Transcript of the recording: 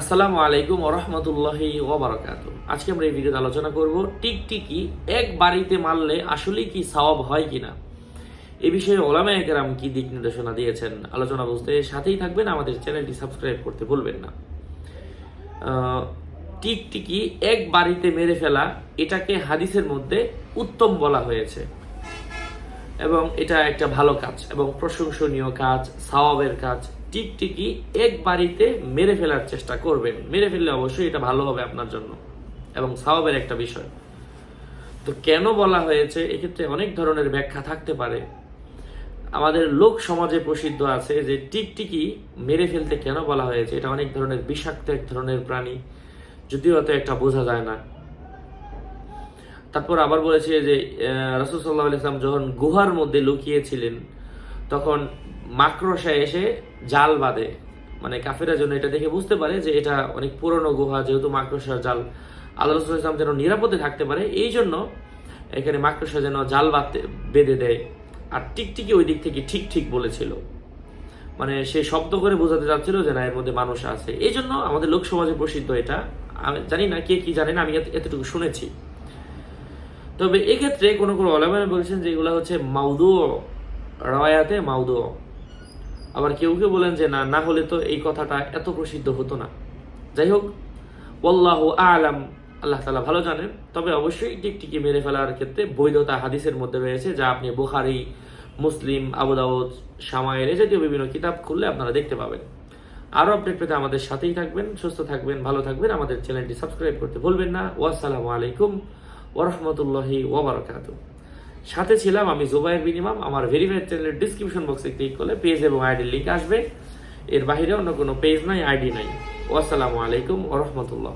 আসসালামু আলাইকুম ওরহমতুল্লাহি ওবরাকাত আজকে আমরা এই ভিডিওতে আলোচনা করব টিকটিকি এক বাড়িতে মারলে আসলে কি সওয়াব হয় কিনা। এ বিষয়ে ওলামা একরাম কি দিক নির্দেশনা দিয়েছেন আলোচনা বুঝতে সাথেই থাকবেন, আমাদের চ্যানেলটি সাবস্ক্রাইব করতে ভুলবেন না। টিকটিকি এক বাড়িতে মেরে ফেলা, এটাকে হাদিসের মধ্যে উত্তম বলা হয়েছে। এবং এটা একটা ভালো কাজ এবং প্রশংসনীয় কাজ, সাওয়াবের কাজ টিকটিকি এক বাড়িতে মেরে ফেলার চেষ্টা করবেন। মেরে ফেললে অবশ্যই এটা ভালো হবে আপনার জন্য এবং সাওয়াবের একটা বিষয়। তো কেন বলা হয়েছে? এক্ষেত্রে অনেক ধরনের ব্যাখ্যা থাকতে পারে। আমাদের লোক সমাজে প্রসিদ্ধ আছে যে টিকটিকি মেরে ফেলতে কেন বলা হয়েছে? এটা অনেক ধরনের বিষাক্ত, এক ধরনের প্রাণী। যদিও অত একটা বোঝা যায় না। তারপর আবার বলেছে যে রসুল সাল্লাহ ইসলাম যখন গুহার মধ্যে লুকিয়েছিলেন তখন মাকড়সা এসে জাল বাঁধে। মানে কাফেরা জন্য এটা দেখে বুঝতে পারে যে এটা অনেক পুরনো গুহা, যেহেতু মাকড়সার জাল আল্লাহ রসুল ইসলাম যেন নিরাপদে থাকতে পারে, এই জন্য এখানে মাকড়সা যেন জাল বাঁধতে বেঁধে দেয়। আর টিকটিকি ওই দিক থেকে ঠিক ঠিক বলেছিল। মানে সে শব্দ করে বোঝাতে চাচ্ছিল যে না, এর মধ্যে মানুষ আছে। এই জন্য আমাদের লোক সমাজে প্রসিদ্ধ এটা। আমি জানি না কে কি জানে না, আমি এতটুকু শুনেছি। তবে এক্ষেত্রে কোনো কোনো ওলামারা বলেছেন যে এগুলো হচ্ছে মাউদু রয়াতে মাউদু। আবার কেউ কেউ বলেন যে, না না হলে তো এই কথাটা এত প্রসিদ্ধ হতো না। যাই হোক ওল্লাহ আলাম, আল্লাহ তালা ভালো জানেন, তবে অবশ্যই টিকটিকি মেরে ফেলার ক্ষেত্রে বৈধতা হাদিসের মধ্যে রয়েছে, যা আপনি বুখারি, মুসলিম আবুদাউদ সামায়ের জাতীয় বিভিন্ন কিতাব খুললে আপনারা দেখতে পাবেন। আরও আপডেট পেতে আমাদের সাথেই থাকবেন, সুস্থ থাকবেন, ভালো থাকবেন। আমাদের চ্যানেলটি সাবস্ক্রাইব করতে ভুলবেন না। ওয়াসসালামু আলাইকুম ওরহমতুল্লাহি ওবরাকাতু সাথে ছিলাম আমি জুবাইর মিনিমাম। আমার ভেরিফাইড চ্যানেলের ডিসক্রিপশন বক্সে ক্লিক করলে পেজ এবং আইডির লিঙ্ক আসবে। এর বাইরে অন্য কোনো পেজ নাই আইডি নাই। আসসালামু আলাইকুম ওরহমতুল্লাহ